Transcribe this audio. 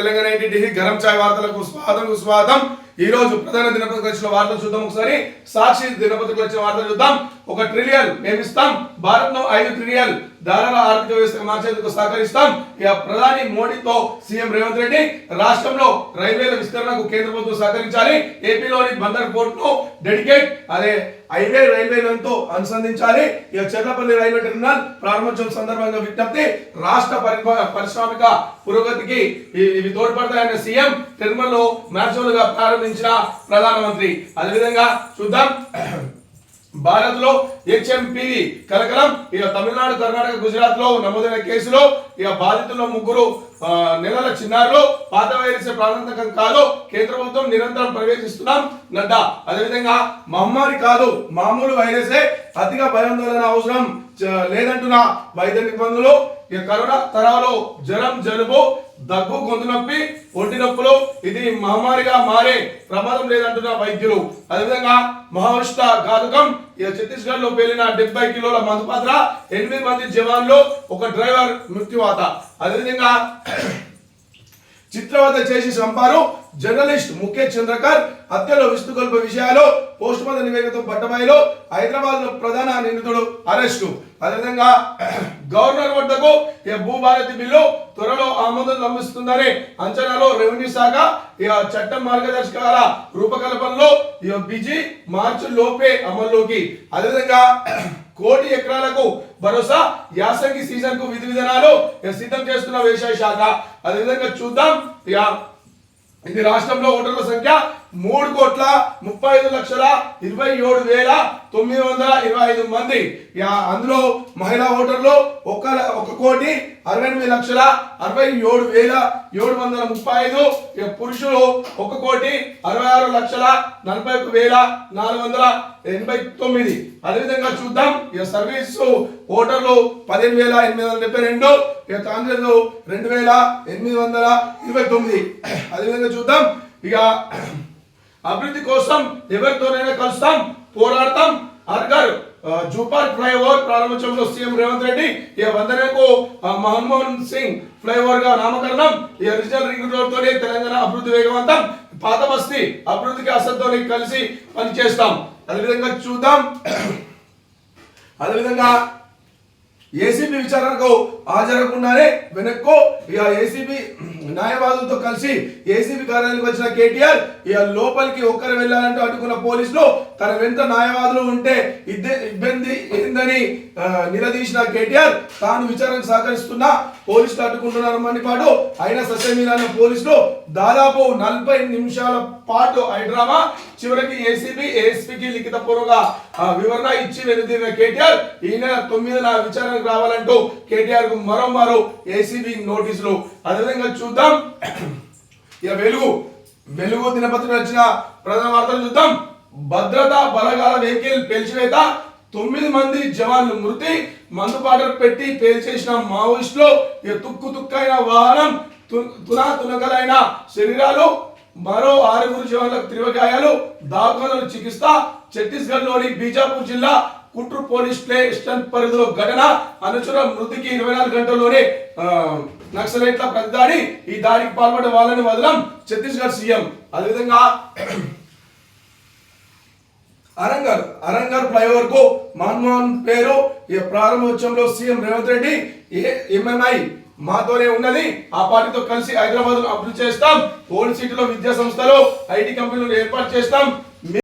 తెలంగాణ ఏంటి గరం చాయ్ వార్తలకు స్వాగతం స్వాగతం ఈ రోజు ప్రధాన దినపత్రిక వచ్చిన వార్తలు చూద్దాం ఒకసారి. సాక్షి దినపత్రికలు వచ్చిన వార్తలు చూద్దాం. ఒక ట్రిలియన్ మేమిస్తాం భారత్ను ఐదు ట్రిలియన్ ధారల ఆర్థిక వ్యవస్థ మార్చేందుకు సహకరిస్తాం. ఇక ప్రధాని మోడీతో సీఎం రేవంత్ రెడ్డి రాష్ట్రంలో రైల్వేల విస్తరణకు కేంద్ర ప్రభుత్వం సహకరించాలి. ఏపీలోని బందర్ పోర్ట్ను డెడికేట్ అదే హైవే రైల్వేలతో అనుసంధించాలి. ఇక చెర్లపల్లి రైల్వే టెర్మినల్ ప్రారంభోత్సవం సందర్భంగా విజ్ఞప్తి రాష్ట్ర పరిప- పారిశ్రామిక పురోగతికి ఇవి తోడ్పడతాయన్న సీఎం టెర్మినల్లో మ్యాచువల్గా ప్రారంభించిన ప్రధానమంత్రి. అదేవిధంగా చూద్దాం. భారత్లో హెచ్ఎంపివి కలకలం ఇక తమిళనాడు కర్ణాటక గుజరాత్లో నమోదైన కేసులో ఇక బాధితుల్లో ముగ్గురు నెలల చిన్నారులు పాత వైరస్ ప్రాణాంతకం కాదు కేంద్ర ప్రభుత్వం నిరంతరం ప్రవేశిస్తున్నాం. నడ్డా అదేవిధంగా మహమ్మారి కాదు మామూలు వైరసే అతిగా భయాందోళన అవసరం లేదంటున్న వైద్య నిబంధనలు. ఇక కరోనా తరాలో జ్వరం జలుబు దగ్గు గొంతు నొప్పి ఒంటి నొప్పులు ఇది మహమ్మారిగా మారే ప్రమాదం లేదంటున్న వైద్యులు. అదేవిధంగా మహావిష్ట ఘాతుకం ఇక ఛత్తీస్గఢ్లో పేలిన డెబ్బై కిలోల మందుపాత్ర ఎనిమిది మంది జవాన్లు ఒక డ్రైవర్ మృత్యువాత. అదేవిధంగా చిత్రవత చేసి చంపారు జర్నలిస్ట్ ముఖేష్ చంద్రకర్. హత్యలో విస్తుగొల్ప విషయాలు పోస్ట్ మార్టం నివేదికతో పట్టబయలు హైదరాబాద్లో ప్రధాన నిందితుడు అరెస్టు. అదేవిధంగా గవర్నర్ వద్దకు ఈ భూభారతి బిల్లు త్వరలో ఆమోదం లభిస్తుందని అంచనాలో రెవెన్యూ శాఖ ఇక చట్టం మార్గదర్శకాల రూపకల్పనలో ఇక బిజీ మార్చి లోపే అమల్లోకి. అదేవిధంగా కోటి ఎకరాలకు భరోసా యాసంగి సీజన్కు విధి విధానాలు సిద్ధం చేస్తున్న వ్యవసాయ శాఖ. అదేవిధంగా చూద్దాం. ఇది రాష్ట్రంలో ఓటర్ల సంఖ్య మూడు కోట్ల ముప్పై ఐదు లక్షల ఇరవై ఏడు వేల తొమ్మిది వందల ఇరవై ఐదు మంది. ఇక అందులో మహిళా ఓటర్లు ఒక ఒక కోటి అరవై ఎనిమిది లక్షల అరవై ఏడు వేల ఏడు వందల ముప్పై ఐదు. పురుషులు ఒక కోటి అరవై ఆరు లక్షల నలభై ఒక వేల నాలుగు వందల ఎనభై తొమ్మిది. అదేవిధంగా చూద్దాం ఇక సర్వీస్ ఓటర్లు పదిహేను వేల ఎనిమిది వందల డెబ్బై రెండు ఇక కాంగ్రెస్లు రెండు వేల ఎనిమిది వందల ఇరవై తొమ్మిది. అదేవిధంగా చూద్దాం ఇక అభివృద్ధి కోసం ఎవరితోనైనా కలుస్తాం పోరాడతాం. అర్గర్ జూపార్ ఫ్లైఓవర్ ప్రారంభించడంలో సీఎం రేవంత్ రెడ్డి ఇక వందనకు ఆ, మన్మోహన్ సింగ్ ఫ్లైఓవర్గా నామకరణం ఈ రిజినల్ రింగ్ రోడ్ తోనే తెలంగాణ అభివృద్ధి వేగవంతం పాత బస్తీ అభివృద్ధికి అసంతో కలిసి పనిచేస్తాం. అదేవిధంగా చూద్దాం. అదేవిధంగా ఏసీబీ విచారణకు హాజరకుండానే వెనక్కు ఇక ఏసీబీ న్యాయవాదులతో కలిసి ఏసీబీ కార్యాలయానికి వచ్చిన కేటీఆర్ ఇక లోపలికి ఒక్కరు వెళ్ళాలంటూ అడ్డుకున్న పోలీసులు తన వెంట న్యాయవాదులు ఉంటే ఇద్దే ఇబ్బంది ఏందని నిలదీసిన కేటీఆర్ తాను విచారణకు సహకరిస్తున్న పోలీసులు అడ్డుకుంటున్నారు మణిపాటు అయినా సత్యమీరాన పోలీసులు దాదాపు నలభై నిమిషాల పాటు హైడ్రామా చివరికి ఏసీబీ ఏఎస్పీకి లిఖిత పూర్వక ఆ, వివరణ ఇచ్చి వెనుదిరిన కేటీఆర్ ఈ నెల తొమ్మిదిన విచారణకు రావాలంటూ కేటీఆర్కు మరోమారు ఏసీబీ నోటీసులు. అదేవిధంగా చూద్దాం. ఇక వెలుగు. వెలుగు దినపత్రిక వచ్చిన ప్రధాన వార్తలు చూద్దాం. భద్రతా బలగాల వెహికల్ పేల్చివేత తొమ్మిది మంది జవాన్లు మృతి మందుపాటలు పెట్టి పేల్చేసిన మావోయిస్టులు ఇక తుక్కు తుక్కైన వాహనం తు- తునా తునకలైన శరీరాలు మరో ఆరుగురు జవాన్లకు తీవ్రగాయాలు దాఖలు చికిత్స ఛత్తీస్గఢ్లోని బీజాపూర్ జిల్లా కుట్రు పోలీస్ స్టేషన్ పరిధిలో ఘటన. అనుచర మృతికి ఇరవై నాలుగు గంటల్లోనే నక్సలైట్ల నక్సలైట్ల ప్రతిదాడి ఈ దాడికి పాల్పడే వాళ్ళని వదలం ఛత్తీస్గఢ్ సీఎం. అదేవిధంగా అరంగర్ అరంగర్ ఫ్లైఓవర్కు మన్మోహన్ పేరు. ఈ ప్రారంభోత్సవంలో సీఎం రేవంత్ రెడ్డి ఏ ఎంఎంఐ మాతోనే ఉన్నది ఆ పార్టీతో కలిసి హైదరాబాద్ అభివృద్ధి చేస్తాం. ఓల్డ్ సిటీలో విద్యా సంస్థలు ఐటీ కంపెనీలు ఏర్పాటు చేస్తాం.